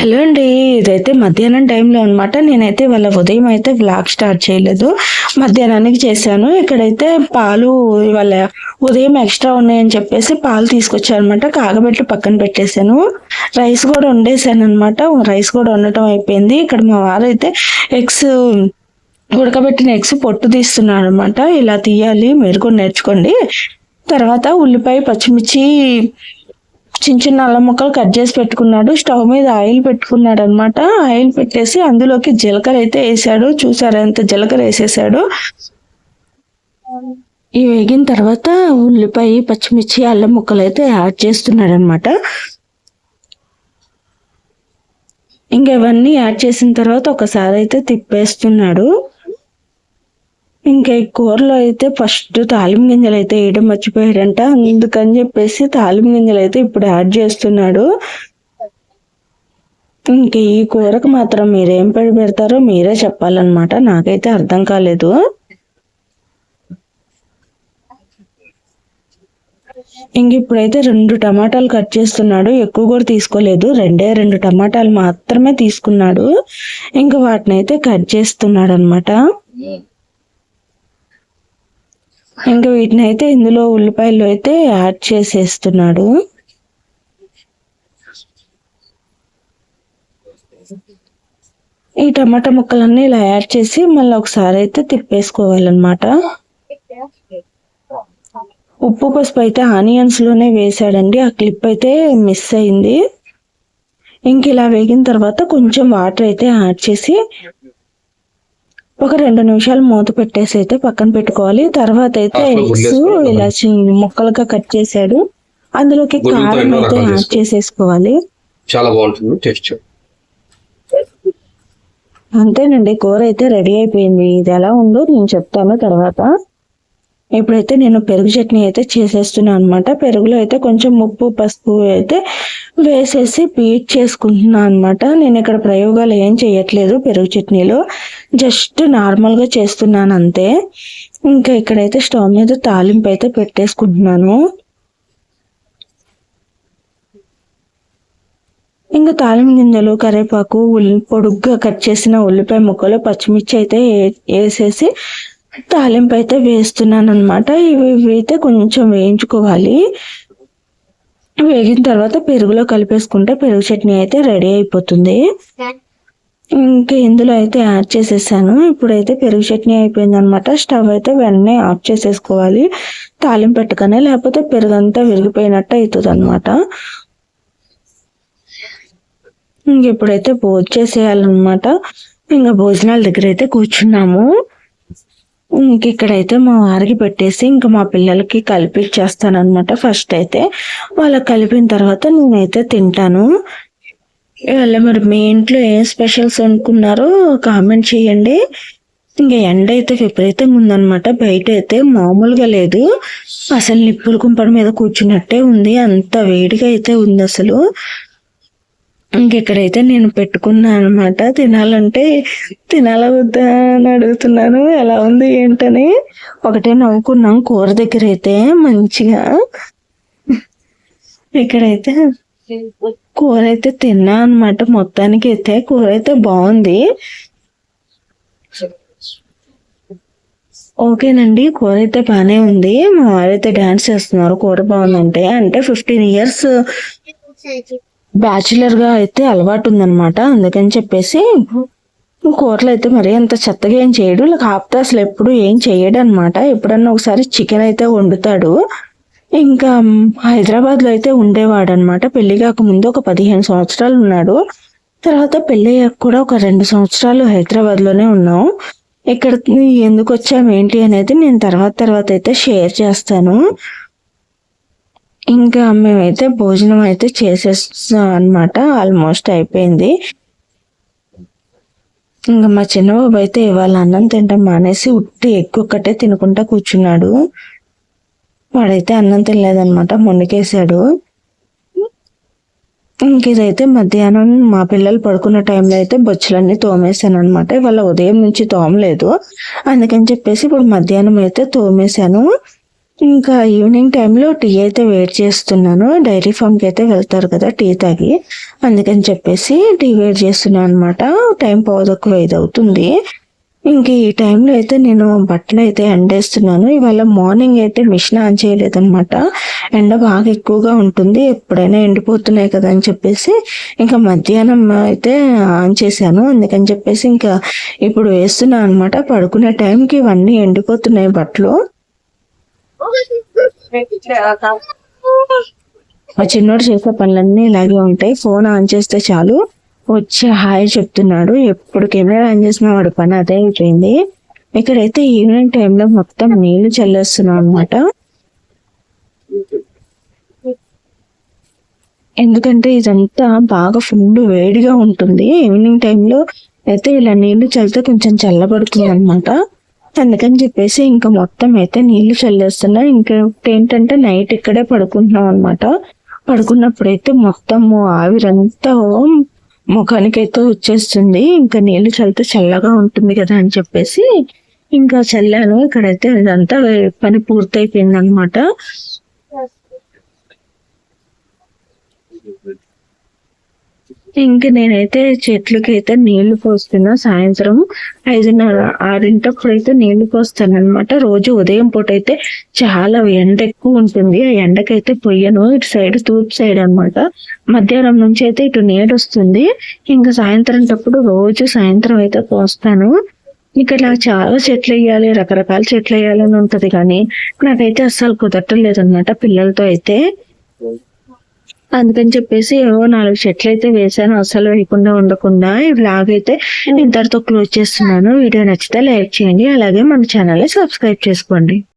Hello అండి ఇదైతే మధ్యాహ్నం టైంలో అనమాట నేనైతే వాళ్ళ ఉదయం అయితే వ్లాగ్ స్టార్ట్ చేయలేదు. మధ్యాహ్నానికి చేశాను. ఇక్కడైతే పాలు వాళ్ళ ఉదయం ఎక్స్ట్రా ఉన్నాయని చెప్పేసి పాలు తీసుకొచ్చారనమాట కాగబెట్టి పక్కన పెట్టేశాను. రైస్ కూడా వండేసాను అనమాట రైస్ కూడా వండటం అయిపోయింది. ఇక్కడ మా వారైతే ఎగ్స్ ఉడకబెట్టిన ఎగ్స్ పొట్టు తీస్తున్నాడు అనమాట ఇలా తీయాలి. మీరు కూడా నేర్చుకోండి. తర్వాత ఉల్లిపాయ పచ్చిమిర్చి చిన్న చిన్న అల్లం ముక్కలు కట్ చేసి పెట్టుకున్నాడు. స్టవ్ మీద ఆయిల్ పెట్టుకున్నాడు అనమాట ఆయిల్ పెట్టేసి అందులోకి జీలకర్ర అయితే వేసాడు. చూసారా ఎంత జీలకర్ర వేసేసాడు. ఇవి వేగిన తర్వాత ఉల్లిపాయ పచ్చిమిర్చి అల్లం ముక్కలు అయితే యాడ్ చేస్తున్నాడు అనమాట ఇంకా ఇవన్నీ యాడ్ చేసిన తర్వాత ఒకసారి అయితే తిప్పేస్తున్నాడు. ఇంకా ఈ కూరలో అయితే ఫస్ట్ తాలిం గింజలు అయితే వేయడం మర్చిపోయాడంట అందుకని చెప్పేసి తాలిం గింజలు అయితే ఇప్పుడు యాడ్ చేస్తున్నాడు. ఇంక ఈ కూరకు మాత్రం మీరేం పెడి పెడతారో మీరే చెప్పాలన్నమాట. నాకైతే అర్థం కాలేదు. ఇంక ఇప్పుడైతే రెండు టమాటాలు కట్ చేస్తున్నాడు. ఎక్కువ కూడా తీసుకోలేదు. రెండే రెండు టమాటాలు మాత్రమే తీసుకున్నాడు. ఇంకా వాటిని అయితే కట్ చేస్తున్నాడు అనమాట ఇంకా వీటిని అయితే ఇందులో ఉల్లిపాయలు అయితే యాడ్ చేసేస్తున్నాడు. ఈ టమాటా ముక్కలన్నీ ఇలా యాడ్ చేసి మళ్ళీ ఒకసారి అయితే తిప్పేసుకోవాలన్నమాట. ఉప్పు పసుపు అయితే ఆనియన్స్లోనే వేసాడండి. ఆ క్లిప్ అయితే మిస్ అయింది. ఇంక ఇలా వేగిన తర్వాత కొంచెం వాటర్ అయితే యాడ్ చేసి ఒక రెండు నిమిషాలు మూత పెట్టేసి అయితే పక్కన పెట్టుకోవాలి. తర్వాత అయితే ఎగ్స్ ఇలా ముక్కలుగా కట్ చేశాడు అందులోకి కారం అయితే యాడ్ చేసేసుకోవాలి. చాలా బాగుంటుంది టేస్ట్ అంతేనండి కూర అయితే రెడీ అయిపోయింది. ఇది ఎలా ఉందో నేను చెప్తాను తర్వాత. ఇప్పుడైతే నేను పెరుగు చట్నీ అయితే చేసేస్తున్నాను అనమాట పెరుగులో అయితే కొంచెం ఉప్పు పసుపు అయితే వేసేసి బీట్ చేసుకుంటున్నాను అనమాట నేను ఇక్కడ ప్రయోగాలు ఏం చేయట్లేదు పెరుగు చట్నీలో. జస్ట్ నార్మల్గా చేస్తున్నాను అంతే. ఇంకా ఇక్కడైతే స్టవ్ మీద తాలింపు అయితే పెట్టేసుకుంటున్నాను. ఇంకా తాలింపు గింజలు కరివేపాకు ఉల్లి పొడుగ్గా కట్ చేసిన ఉల్లిపాయ ముక్కలు పచ్చిమిర్చి అయితే ఏ- వేసేసి తాలింపు అయితే వేస్తున్నాను అనమాట ఇవి ఇవి అయితే కొంచెం వేయించుకోవాలి. వేగిన తర్వాత పెరుగులో కలిపేసుకుంటే పెరుగు చట్నీ అయితే రెడీ అయిపోతుంది. ఇంకా ఇందులో అయితే యాడ్ చేసేసాను. ఇప్పుడైతే పెరుగు చట్నీ అయిపోయింది అనమాట స్టవ్ అయితే వెంటనే ఆఫ్ చేసేసుకోవాలి. తాలింపు పెట్టగానే లేకపోతే పెరుగు అంతా విరిగిపోయినట్టు అవుతుంది అనమాట ఇంక ఇప్పుడైతే భోజనం చేసేయాలన్నమాట. ఇంకా భోజనాల దగ్గర అయితే కూర్చున్నాము. ఇంక ఇక్కడైతే మా వారికి పెట్టేసి ఇంకా మా పిల్లలకి కలిపి అనమాట ఫస్ట్ అయితే. వాళ్ళకి కలిపిన తర్వాత నేనైతే తింటాను. ఇవాళ మరి మీ ఇంట్లో ఏం స్పెషల్స్ అనుకున్నారో కామెంట్ చేయండి. ఇంకా ఎండ అయితే విపరీతంగా ఉందన్నమాట. బయట అయితే మామూలుగా లేదు. అసలు నిప్పుల కుంపడి మీద కూర్చున్నట్టే ఉంది. అంత వేడిగా అయితే ఉంది అసలు. ఇంకెక్కడైతే నేను పెట్టుకున్నాను అనమాట తినాలంటే తినాల వద్దా అని అడుగుతున్నాను. ఎలా ఉంది ఏంటని ఒకటే నవ్వుకున్నాం. కూర దగ్గర అయితే మంచిగా ఇక్కడైతే కూర అయితే తిన్నా అనమాట మొత్తానికి అయితే కూర అయితే బాగుంది. ఓకేనండి కూర అయితే బాగానే ఉంది. మా వారైతే డాన్స్ చేస్తున్నారు. కూర బాగుందంటే అంటే ఫిఫ్టీన్ ఇయర్స్ బ్యాచిలర్గా అయితే అలవాటు ఉందన్నమాట అందుకని చెప్పేసి కూరలు అయితే మరీ అంత చెత్తగా ఏం చేయడు. కాకపోతే అసలు ఎప్పుడు ఏం చేయడు అనమాట ఎప్పుడన్నా ఒకసారి చికెన్ అయితే వండుతాడు. ఇంకా హైదరాబాద్లో అయితే ఉండేవాడు అనమాట పెళ్ళి కాకముందు ఒక పదిహేను సంవత్సరాలు ఉన్నాడు. తర్వాత పెళ్ళి కూడా ఒక రెండు సంవత్సరాలు హైదరాబాద్లోనే ఉన్నాం. ఇక్కడ ఎందుకు వచ్చాం ఏంటి అనేది నేను తర్వాత తర్వాత అయితే షేర్ చేస్తాను. ఇంకా మేమైతే భోజనం అయితే చేసేస్తాం అనమాట ఆల్మోస్ట్ అయిపోయింది. ఇంకా మా చిన్నబాబు అయితే ఇవాళ అన్నం తింటాం మానేసి ఉట్టి ఎక్కువకటే తినకుండా తినుకుంటా కూర్చున్నాడు. వాడైతే అన్నం తినలేదనమాట మొండికేశాడు ఇంక ఇదైతే మధ్యాహ్నం మా పిల్లలు పడుకున్న టైంలో అయితే బొచ్చులన్నీ తోమేశాను అనమాట ఇవాళ ఉదయం నుంచి తోమలేదు. అందుకని చెప్పేసి ఇప్పుడు మధ్యాహ్నం అయితే తోమేశాను. ఇంకా ఈవినింగ్ టైంలో టీ అయితే వెయిట్ చేస్తున్నాను. డైరీ ఫామ్కి అయితే వెళ్తారు కదా టీ తాగి. అందుకని చెప్పేసి టీ వెయిట్ చేస్తున్నాను అనమాట టైం పోదొక్కువ ఐదు అవుతుంది. ఇంక ఈ టైంలో అయితే నేను బట్టలు అయితే ఎండేస్తున్నాను. ఇవాళ మార్నింగ్ అయితే మిషన్ ఆన్ చేయలేదనమాట ఎండ బాగా ఎక్కువగా ఉంటుంది. ఎప్పుడైనా ఎండిపోతున్నాయి కదా అని చెప్పేసి ఇంకా మధ్యాహ్నం అయితే ఆన్ చేశాను. అందుకని చెప్పేసి ఇంకా ఇప్పుడు వేస్తున్నాను అనమాట పడుకునే టైంకి ఇవన్నీ ఎండిపోతున్నాయి బట్టలు. మా చిన్నోడు చేసే పనులన్నీ ఇలాగే ఉంటాయి. ఫోన్ ఆన్ చేస్తే చాలు. వచ్చి హాయ్ చెప్తున్నాడు. ఎప్పుడు కెమెరా ఆన్ చేసినా వాడు పని అదే అయిపోయింది. ఇక్కడైతే ఈవినింగ్ టైంలో మొత్తం నీళ్ళు చల్లేస్తున్నాం అనమాట ఎందుకంటే ఇదంతా బాగా ఫుల్ వేడిగా ఉంటుంది. ఈవినింగ్ టైంలో అయితే ఇలా నీళ్ళు చల్లితే కొంచెం చల్లబడుతుంది అనమాట అందుకని చెప్పేసి ఇంకా మొత్తం అయితే నీళ్ళు చల్లేస్తున్నా. ఇంకా ఏంటంటే నైట్ ఇక్కడే పడుకుంటున్నాం అనమాట పడుకున్నప్పుడైతే మొత్తము ఆవిరంతా ముఖానికైతే వచ్చేస్తుంది. ఇంకా నీళ్ళు చల్లితే చల్లగా ఉంటుంది కదా అని చెప్పేసి ఇంకా చల్లాను. ఇక్కడైతే ఇదంతా పని పూర్తయిపోయింది అనమాట ఇంక నేనైతే చెట్లకి అయితే నీళ్ళు పోస్తున్నా. సాయంత్రం ఐదున్నర ఆరింటప్పుడు అయితే నీళ్ళు పోస్తాను అనమాట రోజు ఉదయం పూట అయితే చాలా ఎండ ఎక్కువ ఉంటుంది. ఆ ఎండకైతే పొయ్యను. ఇటు సైడ్ తూర్పు సైడ్ అన్నమాట. మధ్యాహ్నం నుంచి అయితే ఇటు నీడు వస్తుంది. ఇంకా సాయంత్రం టప్పుడు రోజు సాయంత్రం అయితే పోస్తాను. ఇక్కడ చాలా చెట్లు వేయాలి రకరకాల చెట్లు వేయాలని ఉంటది కానీ నాకైతే అస్సలు కుదరటం లేదన్నమాట పిల్లలతో అయితే. అందుకని చెప్పేసి ఏవో నాలుగు చెట్లు అయితే వేసాను అసలు వేయకుండా ఉండకుండా. ఈ బ్లాగ్ అయితే ఇంతటితో క్లోజ్ చేస్తున్నాను. వీడియో నచ్చితే లైక్ చేయండి. అలాగే మన ఛానల్ని సబ్స్క్రైబ్ చేసుకోండి.